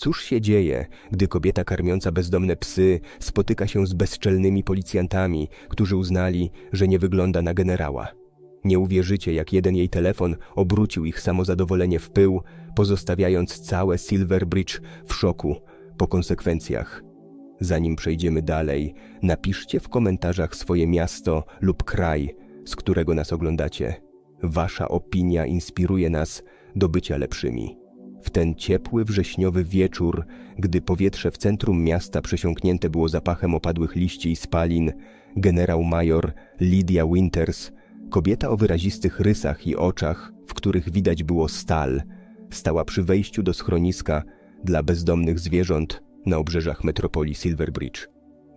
Cóż się dzieje, gdy kobieta karmiąca bezdomne psy spotyka się z bezczelnymi policjantami, którzy uznali, że nie wygląda na generała? Nie uwierzycie, jak jeden jej telefon obrócił ich samozadowolenie w pył, pozostawiając całe Silver Bridge w szoku po konsekwencjach. Zanim przejdziemy dalej, napiszcie w komentarzach swoje miasto lub kraj, z którego nas oglądacie. Wasza opinia inspiruje nas do bycia lepszymi. W ten ciepły wrześniowy wieczór, gdy powietrze w centrum miasta przesiąknięte było zapachem opadłych liści i spalin, generał major Lydia Winters, kobieta o wyrazistych rysach i oczach, w których widać było stal, stała przy wejściu do schroniska dla bezdomnych zwierząt na obrzeżach metropolii Silverbridge.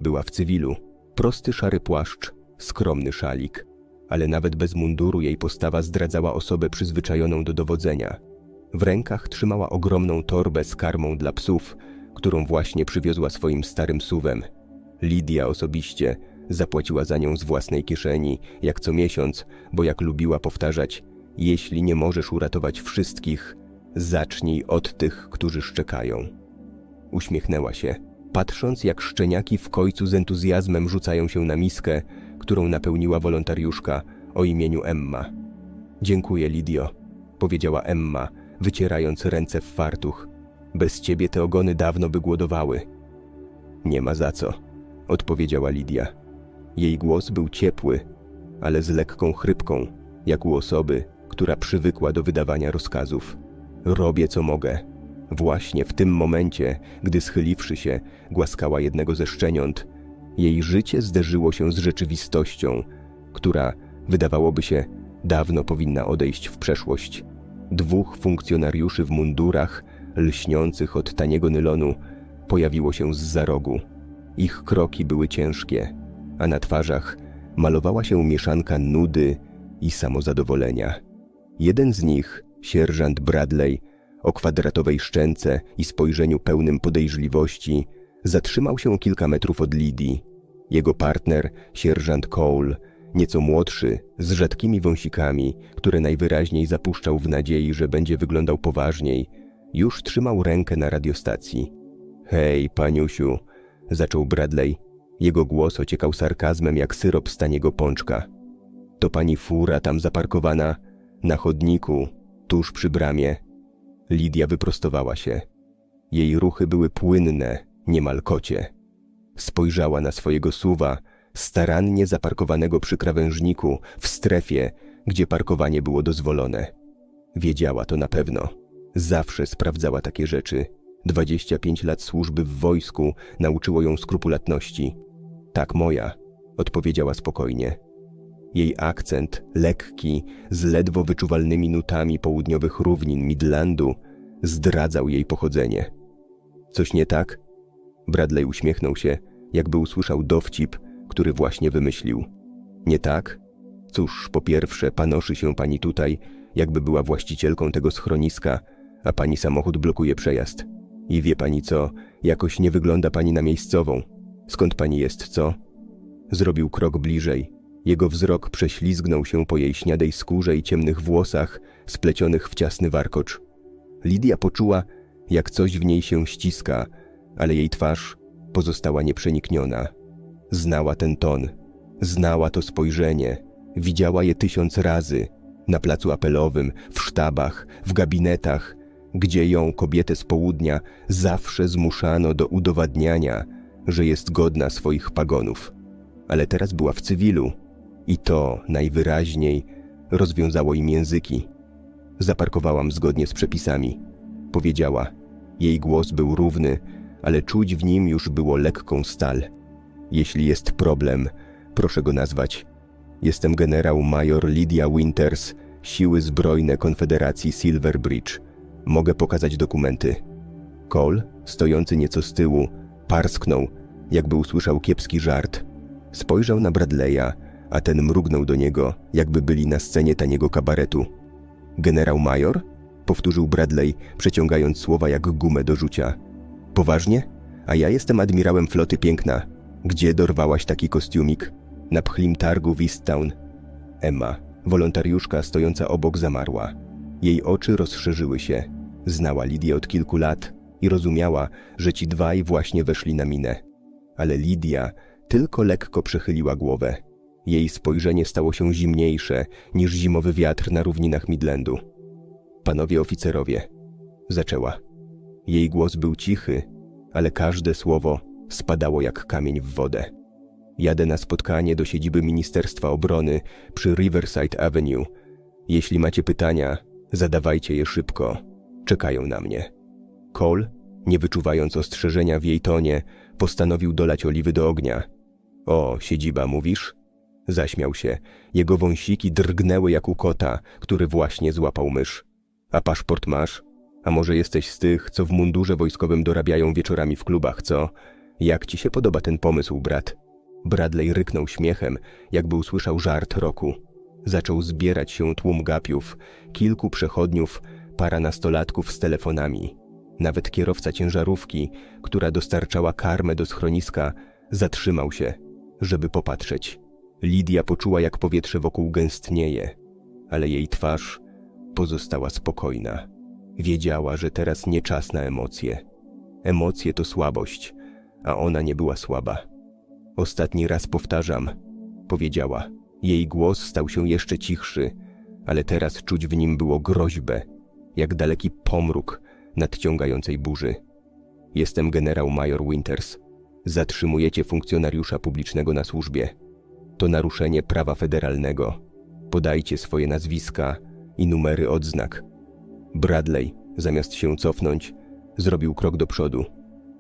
Była w cywilu, prosty szary płaszcz, skromny szalik, ale nawet bez munduru jej postawa zdradzała osobę przyzwyczajoną do dowodzenia. W rękach trzymała ogromną torbę z karmą dla psów, którą właśnie przywiozła swoim starym suwem. Lidia osobiście zapłaciła za nią z własnej kieszeni, jak co miesiąc, bo jak lubiła powtarzać, jeśli nie możesz uratować wszystkich, zacznij od tych, którzy szczekają. Uśmiechnęła się, patrząc jak szczeniaki w końcu z entuzjazmem rzucają się na miskę, którą napełniła wolontariuszka o imieniu Emma. Dziękuję, Lidio, powiedziała Emma, wycierając ręce w fartuch. Bez ciebie te ogony dawno by głodowały. Nie ma za co, odpowiedziała Lidia. Jej głos był ciepły, ale z lekką chrypką, jak u osoby, która przywykła do wydawania rozkazów. Robię co mogę. Właśnie w tym momencie, gdy schyliwszy się, głaskała jednego ze szczeniąt, jej życie zderzyło się z rzeczywistością, która, wydawałoby się, dawno powinna odejść w przeszłość. Dwóch funkcjonariuszy w mundurach, lśniących od taniego nylonu, pojawiło się z za rogu. Ich kroki były ciężkie, a na twarzach malowała się mieszanka nudy i samozadowolenia. Jeden z nich, sierżant Bradley, o kwadratowej szczęce i spojrzeniu pełnym podejrzliwości, zatrzymał się kilka metrów od Lidii. Jego partner, sierżant Cole, nieco młodszy, z rzadkimi wąsikami, które najwyraźniej zapuszczał w nadziei, że będzie wyglądał poważniej, już trzymał rękę na radiostacji. Hej, paniusiu, zaczął Bradley. Jego głos ociekał sarkazmem jak syrop z taniego pączka. To pani fura tam zaparkowana na chodniku, tuż przy bramie. Lidia wyprostowała się. Jej ruchy były płynne, niemal kocie. Spojrzała na swojego suwa, starannie zaparkowanego przy krawężniku, w strefie, gdzie parkowanie było dozwolone. Wiedziała to na pewno. Zawsze sprawdzała takie rzeczy. 25 lat służby w wojsku nauczyło ją skrupulatności. Tak moja, odpowiedziała spokojnie. Jej akcent, lekki, z ledwo wyczuwalnymi nutami południowych równin Midlandu, zdradzał jej pochodzenie. Coś nie tak? Bradley uśmiechnął się, jakby usłyszał dowcip, który właśnie wymyślił. Nie tak? Cóż, po pierwsze, panoszy się pani tutaj, jakby była właścicielką tego schroniska, a pani samochód blokuje przejazd. I wie pani co, jakoś nie wygląda pani na miejscową. Skąd pani jest, co? Zrobił krok bliżej. Jego wzrok prześlizgnął się po jej śniadej skórze i ciemnych włosach, splecionych w ciasny warkocz. Lidia poczuła, jak coś w niej się ściska, ale jej twarz pozostała nieprzenikniona. Znała ten ton, znała to spojrzenie, widziała je tysiąc razy na placu apelowym, w sztabach, w gabinetach, gdzie ją, kobietę z południa, zawsze zmuszano do udowadniania, że jest godna swoich pagonów. Ale teraz była w cywilu i to najwyraźniej rozwiązało im języki. Zaparkowałam zgodnie z przepisami, powiedziała. Jej głos był równy, ale czuć w nim już było lekką stal. Jeśli jest problem, proszę go nazwać. Jestem generał major Lydia Winters, Siły Zbrojne Konfederacji Silver Bridge. Mogę pokazać dokumenty. Cole, stojący nieco z tyłu, parsknął, jakby usłyszał kiepski żart. Spojrzał na Bradley'a, a ten mrugnął do niego, jakby byli na scenie taniego kabaretu. Generał major? Powtórzył Bradley, przeciągając słowa jak gumę do rzucia. Poważnie? A ja jestem admirałem floty piękna. Gdzie dorwałaś taki kostiumik? Na pchlim targu w Easttown. Emma, wolontariuszka stojąca obok, zamarła. Jej oczy rozszerzyły się. Znała Lidię od kilku lat i rozumiała, że ci dwaj właśnie weszli na minę. Ale Lidia tylko lekko przechyliła głowę. Jej spojrzenie stało się zimniejsze niż zimowy wiatr na równinach Midlandu. Panowie oficerowie, zaczęła. Jej głos był cichy, ale każde słowo spadało jak kamień w wodę. Jadę na spotkanie do siedziby Ministerstwa Obrony przy Riverside Avenue. Jeśli macie pytania, zadawajcie je szybko. Czekają na mnie. Cole, nie wyczuwając ostrzeżenia w jej tonie, postanowił dolać oliwy do ognia. O, siedziba, mówisz? Zaśmiał się. Jego wąsiki drgnęły jak u kota, który właśnie złapał mysz. A paszport masz? A może jesteś z tych, co w mundurze wojskowym dorabiają wieczorami w klubach, co? Jak ci się podoba ten pomysł, brat? Bradley ryknął śmiechem, jakby usłyszał żart roku. Zaczął zbierać się tłum gapiów, kilku przechodniów, para nastolatków z telefonami. Nawet kierowca ciężarówki, która dostarczała karmę do schroniska, zatrzymał się, żeby popatrzeć. Lidia poczuła, jak powietrze wokół gęstnieje, ale jej twarz pozostała spokojna. Wiedziała, że teraz nie czas na emocje. Emocje to słabość, a ona nie była słaba. Ostatni raz powtarzam, powiedziała. Jej głos stał się jeszcze cichszy, ale teraz czuć w nim było groźbę, jak daleki pomruk nadciągającej burzy. Jestem generał major Winters. Zatrzymujecie funkcjonariusza publicznego na służbie. To naruszenie prawa federalnego. Podajcie swoje nazwiska i numery odznak. Bradley, zamiast się cofnąć, zrobił krok do przodu.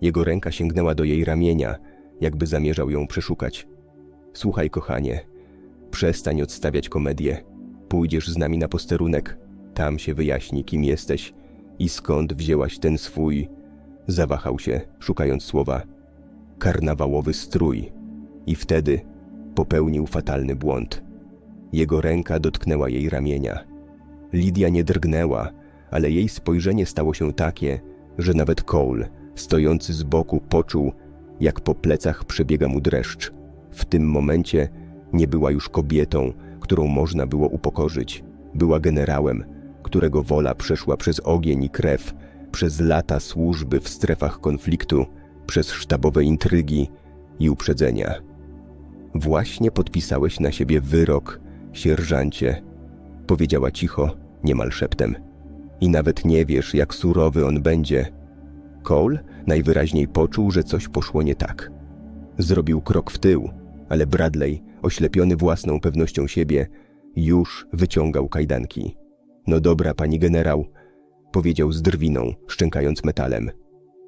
Jego ręka sięgnęła do jej ramienia, jakby zamierzał ją przeszukać. Słuchaj, kochanie, przestań odstawiać komedię. Pójdziesz z nami na posterunek. Tam się wyjaśni, kim jesteś i skąd wzięłaś ten swój. Zawahał się, szukając słowa. Karnawałowy strój. I wtedy popełnił fatalny błąd. Jego ręka dotknęła jej ramienia. Lidia nie drgnęła, ale jej spojrzenie stało się takie, że nawet Cole, stojący z boku, poczuł, jak po plecach przebiega mu dreszcz. W tym momencie nie była już kobietą, którą można było upokorzyć. Była generałem, którego wola przeszła przez ogień i krew, przez lata służby w strefach konfliktu, przez sztabowe intrygi i uprzedzenia. Właśnie podpisałeś na siebie wyrok, sierżancie, powiedziała cicho, niemal szeptem. I nawet nie wiesz, jak surowy on będzie. Cole najwyraźniej poczuł, że coś poszło nie tak. Zrobił krok w tył, ale Bradley, oślepiony własną pewnością siebie, już wyciągał kajdanki. No dobra, pani generał, powiedział z drwiną, szczękając metalem.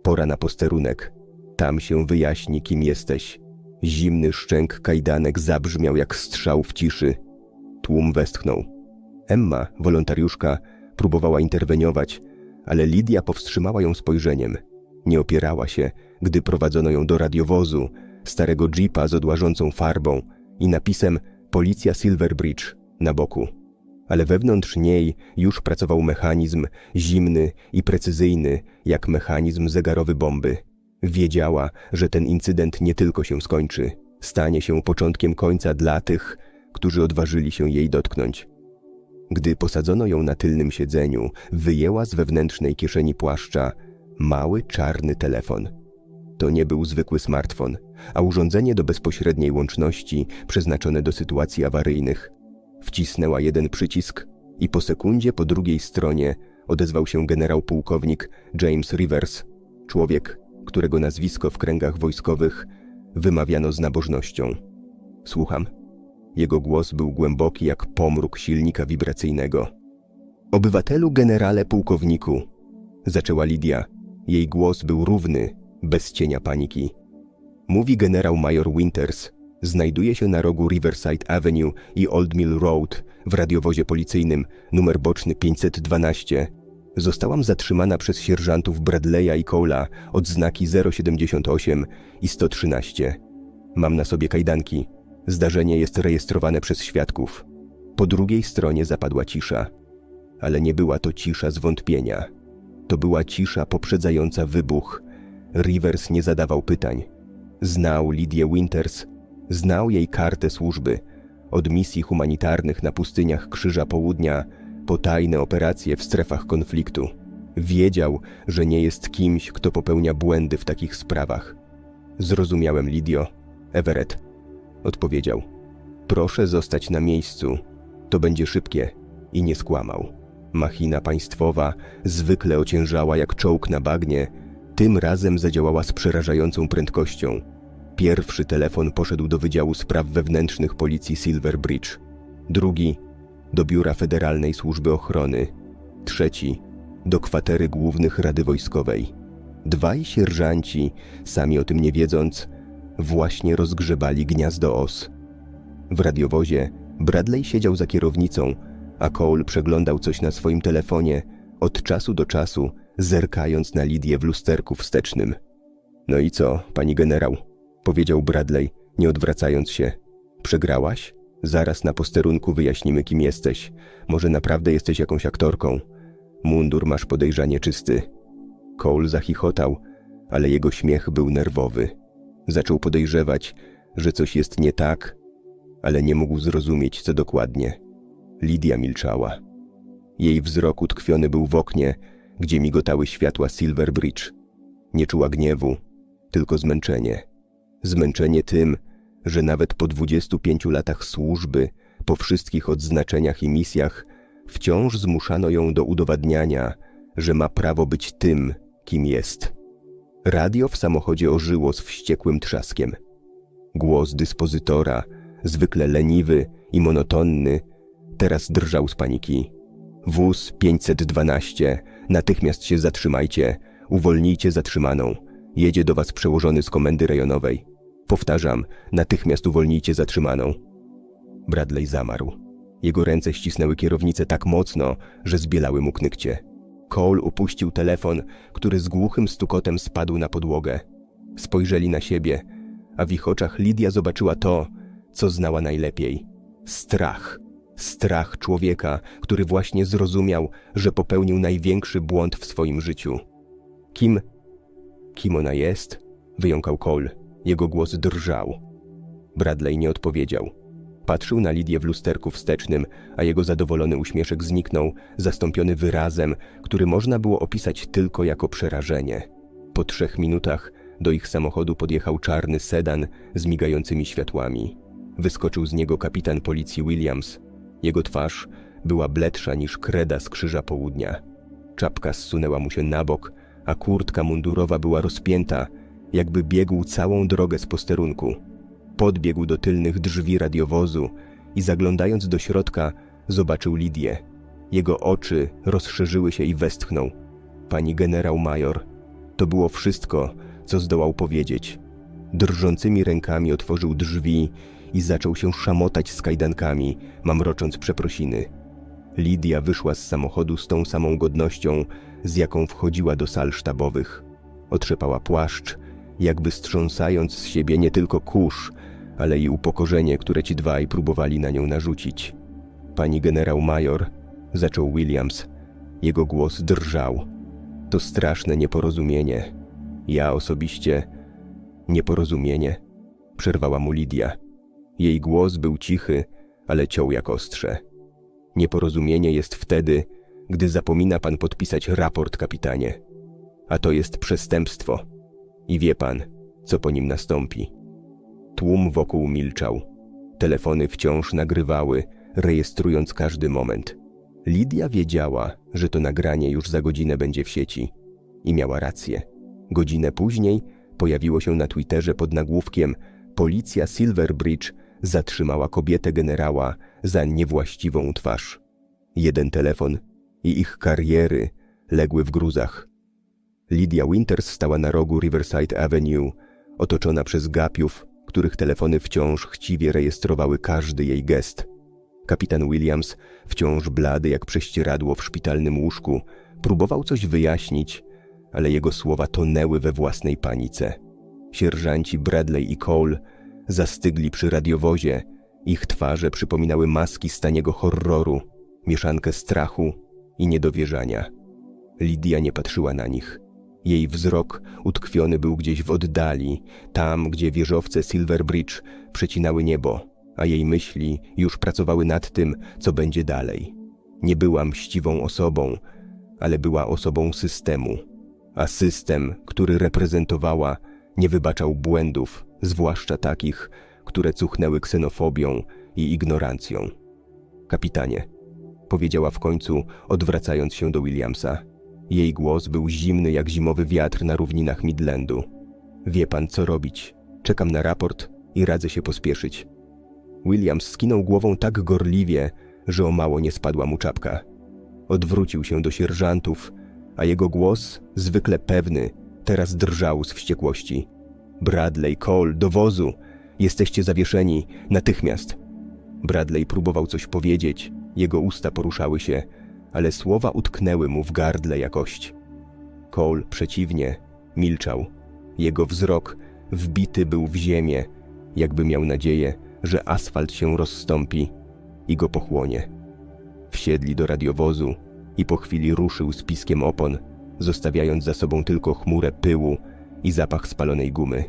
Pora na posterunek. Tam się wyjaśni, kim jesteś. Zimny szczęk kajdanek zabrzmiał jak strzał w ciszy. Tłum westchnął. Emma, wolontariuszka, próbowała interweniować, ale Lidia powstrzymała ją spojrzeniem. Nie opierała się, gdy prowadzono ją do radiowozu, starego jeepa z odłażącą farbą i napisem Policja Silverbridge na boku. Ale wewnątrz niej już pracował mechanizm zimny i precyzyjny, jak mechanizm zegarowy bomby. Wiedziała, że ten incydent nie tylko się skończy, stanie się początkiem końca dla tych, którzy odważyli się jej dotknąć. Gdy posadzono ją na tylnym siedzeniu, wyjęła z wewnętrznej kieszeni płaszcza mały czarny telefon. To nie był zwykły smartfon, a urządzenie do bezpośredniej łączności przeznaczone do sytuacji awaryjnych. Wcisnęła jeden przycisk i po sekundzie po drugiej stronie odezwał się generał pułkownik James Rivers, człowiek, którego nazwisko w kręgach wojskowych wymawiano z nabożnością. Słucham. Jego głos był głęboki jak pomruk silnika wibracyjnego. Obywatelu generale pułkowniku, zaczęła Lidia. Jej głos był równy, bez cienia paniki. Mówi generał major Winters. Znajduje się na rogu Riverside Avenue i Old Mill Road w radiowozie policyjnym numer boczny 512. Zostałam zatrzymana przez sierżantów Bradley'a i Cole'a od znaki 078 i 113. Mam na sobie kajdanki. Zdarzenie jest rejestrowane przez świadków. Po drugiej stronie zapadła cisza. Ale nie była to cisza zwątpienia. To była cisza poprzedzająca wybuch. Rivers nie zadawał pytań. Znał Lidię Winters, znał jej kartę służby. Od misji humanitarnych na pustyniach Krzyża Południa po tajne operacje w strefach konfliktu. Wiedział, że nie jest kimś, kto popełnia błędy w takich sprawach. Zrozumiałem, Lidio. Everett odpowiedział. Proszę zostać na miejscu. To będzie szybkie. I nie skłamał. Machina państwowa, zwykle ociężała jak czołg na bagnie, tym razem zadziałała z przerażającą prędkością. Pierwszy telefon poszedł do Wydziału Spraw Wewnętrznych Policji Silver Bridge. Drugi do Biura Federalnej Służby Ochrony. Trzeci do kwatery głównych Rady Wojskowej. Dwaj sierżanci, sami o tym nie wiedząc, właśnie rozgrzebali gniazdo os. W radiowozie Bradley siedział za kierownicą, a Cole przeglądał coś na swoim telefonie, od czasu do czasu zerkając na Lidię w lusterku wstecznym. No i co, pani generał? powiedział Bradley, nie odwracając się. Przegrałaś? Zaraz na posterunku wyjaśnimy, kim jesteś. Może naprawdę jesteś jakąś aktorką. Mundur masz podejrzanie czysty. Cole zachichotał, ale jego śmiech był nerwowy. Zaczął podejrzewać, że coś jest nie tak, ale nie mógł zrozumieć, co dokładnie. Lidia milczała. Jej wzrok utkwiony był w oknie, gdzie migotały światła Silver Bridge. Nie czuła gniewu, tylko zmęczenie. Zmęczenie tym, że nawet po 25 latach służby, po wszystkich odznaczeniach i misjach, wciąż zmuszano ją do udowadniania, że ma prawo być tym, kim jest. Radio w samochodzie ożyło z wściekłym trzaskiem. Głos dyspozytora, zwykle leniwy i monotonny, teraz drżał z paniki. Wóz 512, natychmiast się zatrzymajcie, uwolnijcie zatrzymaną. Jedzie do was przełożony z komendy rejonowej. Powtarzam, natychmiast uwolnijcie zatrzymaną. Bradley zamarł. Jego ręce ścisnęły kierownicę tak mocno, że zbielały mu knykcie. Cole upuścił telefon, który z głuchym stukotem spadł na podłogę. Spojrzeli na siebie, a w ich oczach Lidia zobaczyła to, co znała najlepiej. Strach. Strach człowieka, który właśnie zrozumiał, że popełnił największy błąd w swoim życiu. Kim? Kim ona jest? Wyjąkał Cole. Jego głos drżał. Bradley nie odpowiedział. Patrzył na Lidię w lusterku wstecznym, a jego zadowolony uśmieszek zniknął, zastąpiony wyrazem, który można było opisać tylko jako przerażenie. Po trzech minutach do ich samochodu podjechał czarny sedan z migającymi światłami. Wyskoczył z niego kapitan policji Williams. Jego twarz była bledsza niż kreda z krzyża południa. Czapka zsunęła mu się na bok, a kurtka mundurowa była rozpięta, jakby biegł całą drogę z posterunku. Podbiegł do tylnych drzwi radiowozu i zaglądając do środka, zobaczył Lidię. Jego oczy rozszerzyły się i westchnął. Pani generał major. To było wszystko, co zdołał powiedzieć. Drżącymi rękami otworzył drzwi i zaczął się szamotać z kajdankami, mamrocząc przeprosiny. Lidia wyszła z samochodu z tą samą godnością, z jaką wchodziła do sal sztabowych. Otrzepała płaszcz, jakby strząsając z siebie nie tylko kurz, ale i upokorzenie, które ci dwaj próbowali na nią narzucić. Pani generał major, zaczął Williams. Jego głos drżał. To straszne nieporozumienie. Ja osobiście. Nieporozumienie? Przerwała mu Lidia. Jej głos był cichy, ale ciął jak ostrze. Nieporozumienie jest wtedy, gdy zapomina pan podpisać raport, kapitanie. A to jest przestępstwo. I wie pan, co po nim nastąpi. Tłum wokół milczał. Telefony wciąż nagrywały, rejestrując każdy moment. Lidia wiedziała, że to nagranie już za godzinę będzie w sieci. I miała rację. Godzinę później pojawiło się na Twitterze pod nagłówkiem Policja Silverbridge zatrzymała kobietę generała za niewłaściwą twarz. Jeden telefon i ich kariery legły w gruzach. Lydia Winters stała na rogu Riverside Avenue, otoczona przez gapiów, których telefony wciąż chciwie rejestrowały każdy jej gest. Kapitan Williams, wciąż blady jak prześcieradło w szpitalnym łóżku, próbował coś wyjaśnić, ale jego słowa tonęły we własnej panice. Sierżanci Bradley i Cole zastygli przy radiowozie, ich twarze przypominały maski staniego horroru, mieszankę strachu i niedowierzania. Lidia nie patrzyła na nich. Jej wzrok utkwiony był gdzieś w oddali, tam, gdzie wieżowce Silver Bridge przecinały niebo, a jej myśli już pracowały nad tym, co będzie dalej. Nie była mściwą osobą, ale była osobą systemu, a system, który reprezentowała, nie wybaczał błędów, zwłaszcza takich, które cuchnęły ksenofobią i ignorancją. Kapitanie, powiedziała w końcu, odwracając się do Williamsa. Jej głos był zimny jak zimowy wiatr na równinach Midlandu. Wie pan, co robić. Czekam na raport i radzę się pospieszyć. Williams skinął głową tak gorliwie, że o mało nie spadła mu czapka. Odwrócił się do sierżantów, a jego głos, zwykle pewny, teraz drżał z wściekłości. Bradley, Cole, do wozu! Jesteście zawieszeni, natychmiast! Bradley próbował coś powiedzieć, jego usta poruszały się, ale słowa utknęły mu w gardle jakość. Cole przeciwnie, milczał. Jego wzrok wbity był w ziemię, jakby miał nadzieję, że asfalt się rozstąpi i go pochłonie. Wsiedli do radiowozu i po chwili ruszył z piskiem opon, zostawiając za sobą tylko chmurę pyłu i zapach spalonej gumy.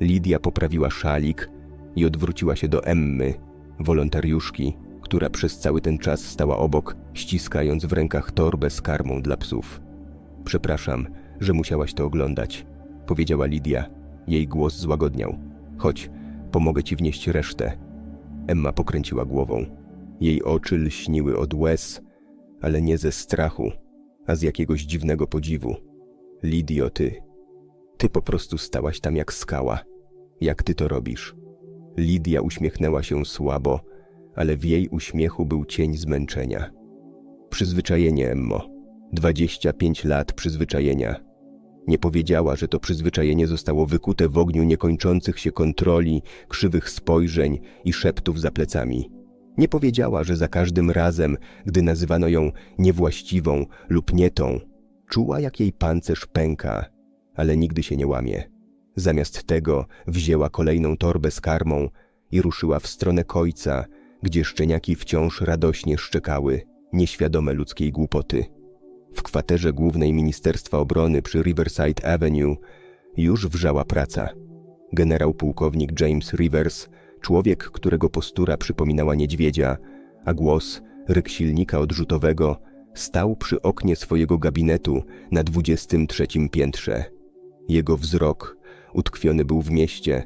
Lidia poprawiła szalik i odwróciła się do Emmy, wolontariuszki, która przez cały ten czas stała obok, ściskając w rękach torbę z karmą dla psów. Przepraszam, że musiałaś to oglądać, powiedziała Lidia. Jej głos złagodniał. Chodź, pomogę ci wnieść resztę. Emma pokręciła głową. Jej oczy lśniły od łez, ale nie ze strachu, a z jakiegoś dziwnego podziwu. Lidio, ty. Ty po prostu stałaś tam jak skała. Jak ty to robisz? Lidia uśmiechnęła się słabo, ale w jej uśmiechu był cień zmęczenia. Przyzwyczajenie, Emmo. Dwadzieścia pięć lat przyzwyczajenia. Nie powiedziała, że to przyzwyczajenie zostało wykute w ogniu niekończących się kontroli, krzywych spojrzeń i szeptów za plecami. Nie powiedziała, że za każdym razem, gdy nazywano ją niewłaściwą lub nietą, czuła, jak jej pancerz pęka, ale nigdy się nie łamie. Zamiast tego wzięła kolejną torbę z karmą i ruszyła w stronę kojca, gdzie szczeniaki wciąż radośnie szczekały, nieświadome ludzkiej głupoty. W kwaterze głównej Ministerstwa Obrony przy Riverside Avenue już wrzała praca. Generał pułkownik James Rivers, człowiek, którego postura przypominała niedźwiedzia, a głos ryk silnika odrzutowego, stał przy oknie swojego gabinetu na 23 piętrze. Jego wzrok utkwiony był w mieście,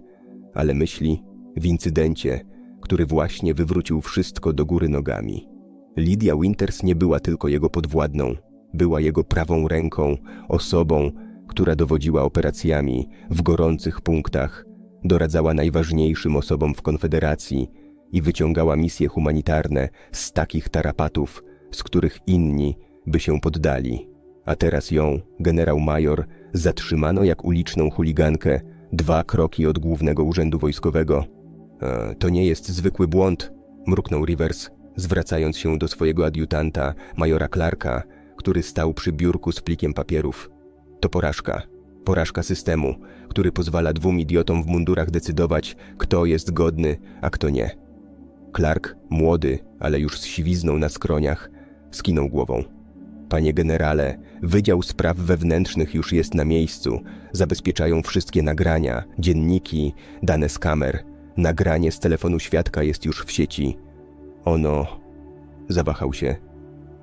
ale myśli w incydencie, który właśnie wywrócił wszystko do góry nogami. Lydia Winters nie była tylko jego podwładną, była jego prawą ręką, osobą, która dowodziła operacjami w gorących punktach, doradzała najważniejszym osobom w Konfederacji i wyciągała misje humanitarne z takich tarapatów, z których inni by się poddali. A teraz ją, generał major, zatrzymano jak uliczną chuligankę dwa kroki od głównego urzędu wojskowego. E, to nie jest zwykły błąd, mruknął Rivers, zwracając się do swojego adiutanta, majora Clarka, który stał przy biurku z plikiem papierów. To porażka. Porażka systemu, który pozwala dwóm idiotom w mundurach decydować, kto jest godny, a kto nie. Clark, młody, ale już z siwizną na skroniach, skinął głową. Panie generale, Wydział Spraw Wewnętrznych już jest na miejscu. Zabezpieczają wszystkie nagrania, dzienniki, dane z kamer. Nagranie z telefonu świadka jest już w sieci. Ono zawahał się.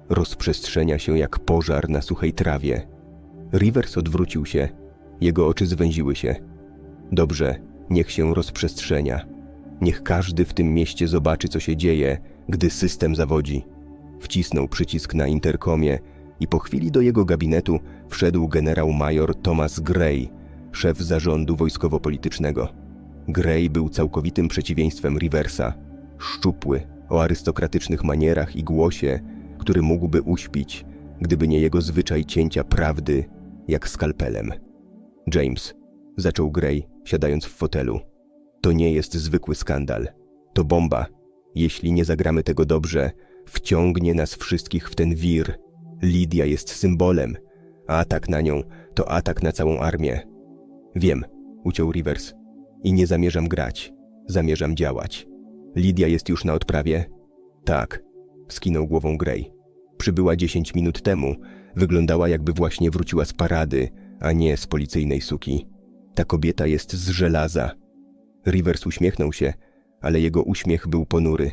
Rozprzestrzenia się jak pożar na suchej trawie. Rivers odwrócił się. Jego oczy zwęziły się. Dobrze, niech się rozprzestrzenia. Niech każdy w tym mieście zobaczy, co się dzieje, gdy system zawodzi. Wcisnął przycisk na interkomie i po chwili do jego gabinetu wszedł generał major Thomas Gray, szef zarządu wojskowo-politycznego. Gray był całkowitym przeciwieństwem Riversa. Szczupły, o arystokratycznych manierach i głosie, który mógłby uśpić, gdyby nie jego zwyczaj cięcia prawdy jak skalpelem. James, zaczął Gray, siadając w fotelu. To nie jest zwykły skandal. To bomba. Jeśli nie zagramy tego dobrze, wciągnie nas wszystkich w ten wir. Lidia jest symbolem. Atak na nią to atak na całą armię. Wiem, uciął Rivers. I nie zamierzam grać. Zamierzam działać. Lidia jest już na odprawie? Tak, skinął głową Grey. Przybyła dziesięć minut temu. Wyglądała jakby właśnie wróciła z parady, a nie z policyjnej suki. Ta kobieta jest z żelaza. Rivers uśmiechnął się, ale jego uśmiech był ponury.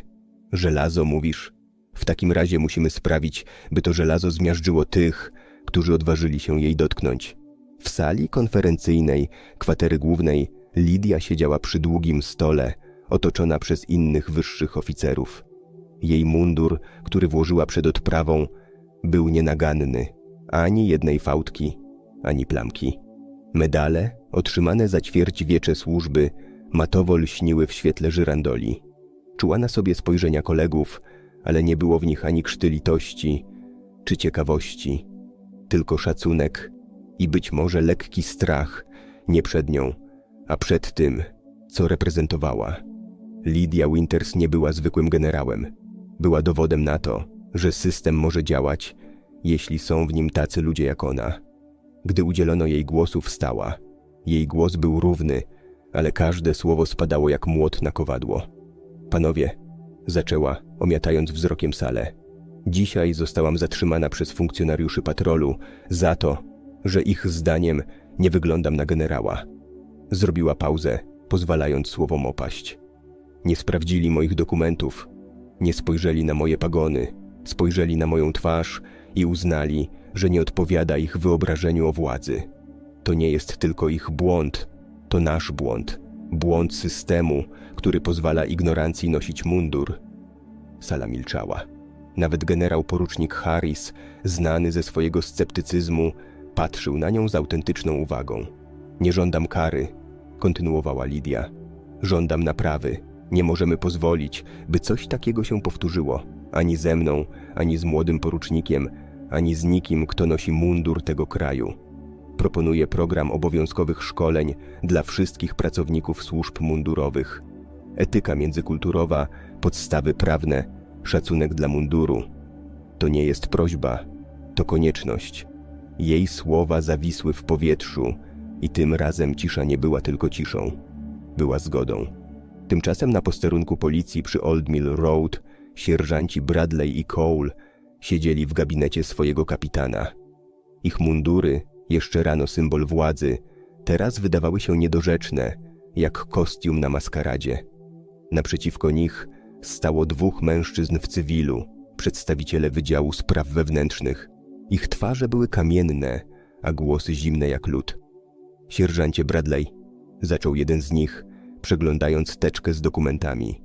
Żelazo, mówisz? W takim razie musimy sprawić, by to żelazo zmiażdżyło tych, którzy odważyli się jej dotknąć. W sali konferencyjnej kwatery głównej Lidia siedziała przy długim stole, otoczona przez innych wyższych oficerów. Jej mundur, który włożyła przed odprawą, był nienaganny, ani jednej fałdki, ani plamki. Medale, otrzymane za ćwierć wiecze służby, matowo lśniły w świetle żyrandoli. Czuła na sobie spojrzenia kolegów, ale nie było w nich ani krzty litości czy ciekawości, tylko szacunek i być może lekki strach, nie przed nią, a przed tym, co reprezentowała. Lydia Winters nie była zwykłym generałem. Była dowodem na to, że system może działać, jeśli są w nim tacy ludzie jak ona. Gdy udzielono jej głosu, wstała. Jej głos był równy, ale każde słowo spadało jak młot na kowadło. Panowie, zaczęła, omiatając wzrokiem salę. Dzisiaj zostałam zatrzymana przez funkcjonariuszy patrolu za to, że ich zdaniem nie wyglądam na generała. Zrobiła pauzę, pozwalając słowom opaść. Nie sprawdzili moich dokumentów, nie spojrzeli na moje pagony, spojrzeli na moją twarz i uznali, że nie odpowiada ich wyobrażeniu o władzy. To nie jest tylko ich błąd, to nasz błąd, błąd systemu, który pozwala ignorancji nosić mundur. Sala milczała. Nawet generał porucznik Harris, znany ze swojego sceptycyzmu, patrzył na nią z autentyczną uwagą. Nie żądam kary, kontynuowała Lidia. Żądam naprawy. Nie możemy pozwolić, by coś takiego się powtórzyło. Ani ze mną, ani z młodym porucznikiem, ani z nikim, kto nosi mundur tego kraju. Proponuję program obowiązkowych szkoleń dla wszystkich pracowników służb mundurowych. Etyka międzykulturowa, podstawy prawne, szacunek dla munduru. To nie jest prośba, to konieczność. Jej słowa zawisły w powietrzu i tym razem cisza nie była tylko ciszą, była zgodą. Tymczasem na posterunku policji przy Old Mill Road sierżanci Bradley i Cole siedzieli w gabinecie swojego kapitana. Ich mundury, jeszcze rano symbol władzy, teraz wydawały się niedorzeczne, jak kostium na maskaradzie. Naprzeciwko nich stało dwóch mężczyzn w cywilu, przedstawiciele Wydziału Spraw Wewnętrznych. Ich twarze były kamienne, a głosy zimne jak lód. Sierżancie Bradley, zaczął jeden z nich, przeglądając teczkę z dokumentami.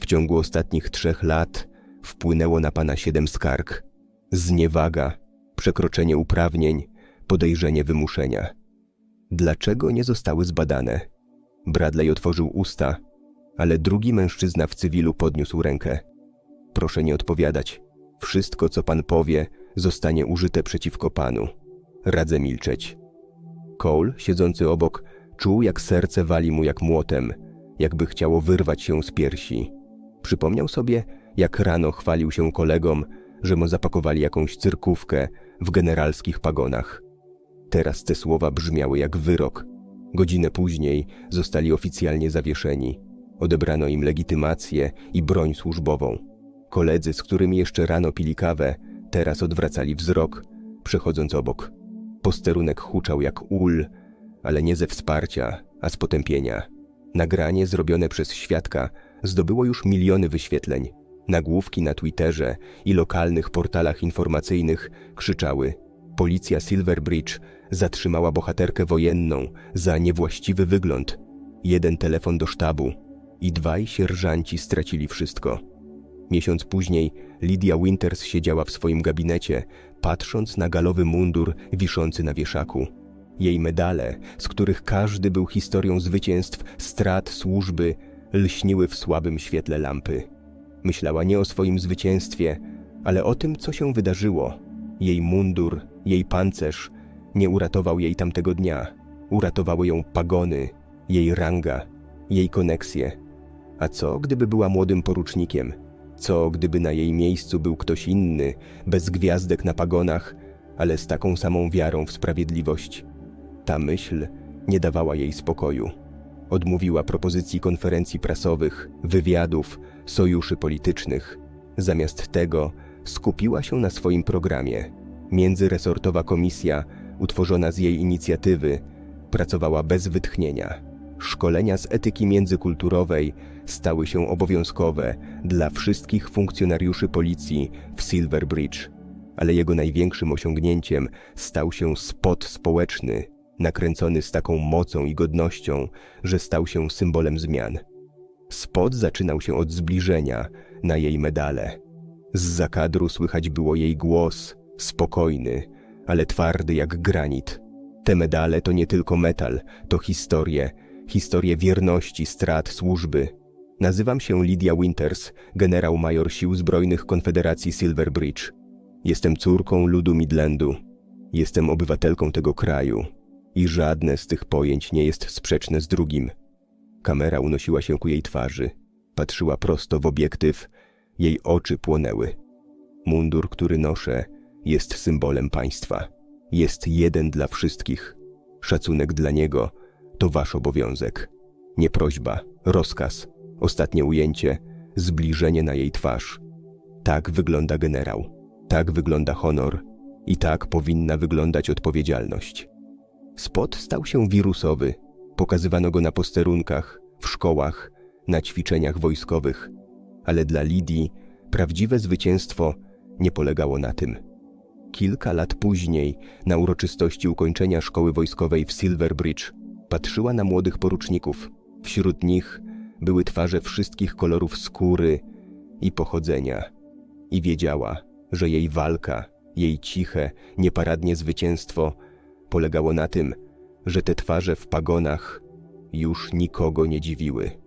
W ciągu ostatnich trzech lat wpłynęło na pana siedem skarg. Zniewaga, przekroczenie uprawnień, podejrzenie wymuszenia. Dlaczego nie zostały zbadane? Bradley otworzył usta, ale drugi mężczyzna w cywilu podniósł rękę. Proszę nie odpowiadać. Wszystko, co pan powie, zostanie użyte przeciwko panu. Radzę milczeć. Cole, siedzący obok, czuł, jak serce wali mu jak młotem, jakby chciało wyrwać się z piersi. Przypomniał sobie, jak rano chwalił się kolegom, że mu zapakowali jakąś cyrkówkę w generalskich pagonach. Teraz te słowa brzmiały jak wyrok. Godzinę później zostali oficjalnie zawieszeni. Odebrano im legitymację i broń służbową. Koledzy, z którymi jeszcze rano pili kawę, teraz odwracali wzrok, przechodząc obok. Posterunek huczał jak ul, ale nie ze wsparcia, a z potępienia. Nagranie zrobione przez świadka zdobyło już miliony wyświetleń. Nagłówki na Twitterze i lokalnych portalach informacyjnych krzyczały: Policja Silverbridge zatrzymała bohaterkę wojenną za niewłaściwy wygląd. Jeden telefon do sztabu i dwaj sierżanci stracili wszystko. Miesiąc później Lydia Winters siedziała w swoim gabinecie, patrząc na galowy mundur wiszący na wieszaku. Jej medale, z których każdy był historią zwycięstw, strat, służby, lśniły w słabym świetle lampy. Myślała nie o swoim zwycięstwie, ale o tym, co się wydarzyło. Jej mundur, jej pancerz nie uratował jej tamtego dnia. Uratowały ją pagony, jej ranga, jej koneksje. A co, gdyby była młodym porucznikiem? Co, gdyby na jej miejscu był ktoś inny, bez gwiazdek na pagonach, ale z taką samą wiarą w sprawiedliwość? Ta myśl nie dawała jej spokoju. Odmówiła propozycji konferencji prasowych, wywiadów, sojuszy politycznych. Zamiast tego skupiła się na swoim programie. Międzyresortowa komisja, utworzona z jej inicjatywy, pracowała bez wytchnienia. Szkolenia z etyki międzykulturowej stały się obowiązkowe dla wszystkich funkcjonariuszy policji w Silver Bridge, ale jego największym osiągnięciem stał się spot społeczny, nakręcony z taką mocą i godnością, że stał się symbolem zmian. Spot zaczynał się od zbliżenia na jej medale. Z zakadru słychać było jej głos, spokojny, ale twardy jak granit. Te medale to nie tylko metal, to historie, historie wierności, strat, służby. Nazywam się Lydia Winters, generał major sił zbrojnych Konfederacji Silver Bridge. Jestem córką ludu Midlandu. Jestem obywatelką tego kraju i żadne z tych pojęć nie jest sprzeczne z drugim. Kamera unosiła się ku jej twarzy. Patrzyła prosto w obiektyw. Jej oczy płonęły. Mundur, który noszę, jest symbolem państwa. Jest jeden dla wszystkich. Szacunek dla niego to wasz obowiązek. Nie prośba, rozkaz, ostatnie ujęcie, zbliżenie na jej twarz. Tak wygląda generał, tak wygląda honor i tak powinna wyglądać odpowiedzialność. Spot stał się wirusowy. Pokazywano go na posterunkach, w szkołach, na ćwiczeniach wojskowych. Ale dla Lidii prawdziwe zwycięstwo nie polegało na tym. Kilka lat później, na uroczystości ukończenia szkoły wojskowej w Silver Bridge, patrzyła na młodych poruczników. Wśród nich były twarze wszystkich kolorów skóry i pochodzenia. I wiedziała, że jej walka, jej ciche, nieparadnie zwycięstwo polegało na tym, że te twarze w pagonach już nikogo nie dziwiły.